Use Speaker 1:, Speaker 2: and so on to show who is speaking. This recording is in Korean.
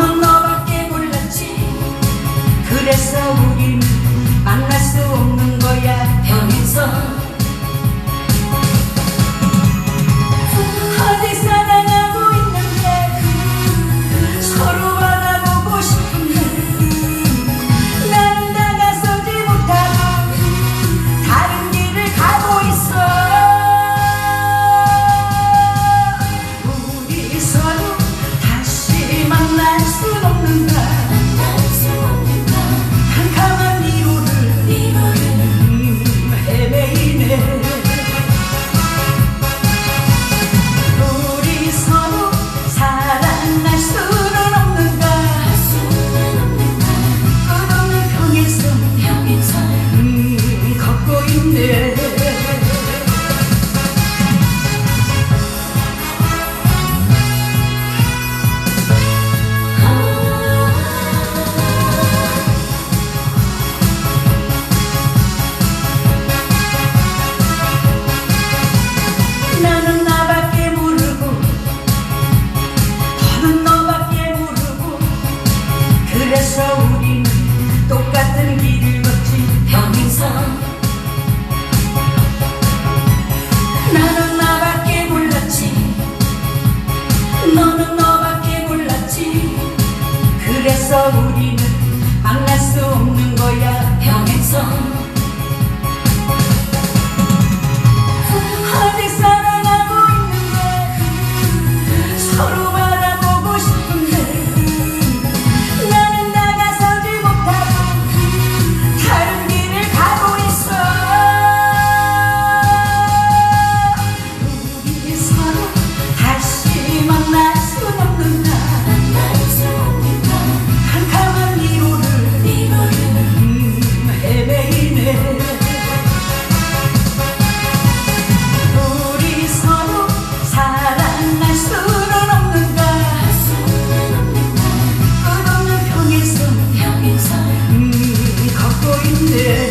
Speaker 1: no, no. 똑같은 길을 걷지
Speaker 2: 평생
Speaker 1: 나는 나밖에 몰랐지. 너는 너밖에 몰랐지. 그래서 우리
Speaker 2: did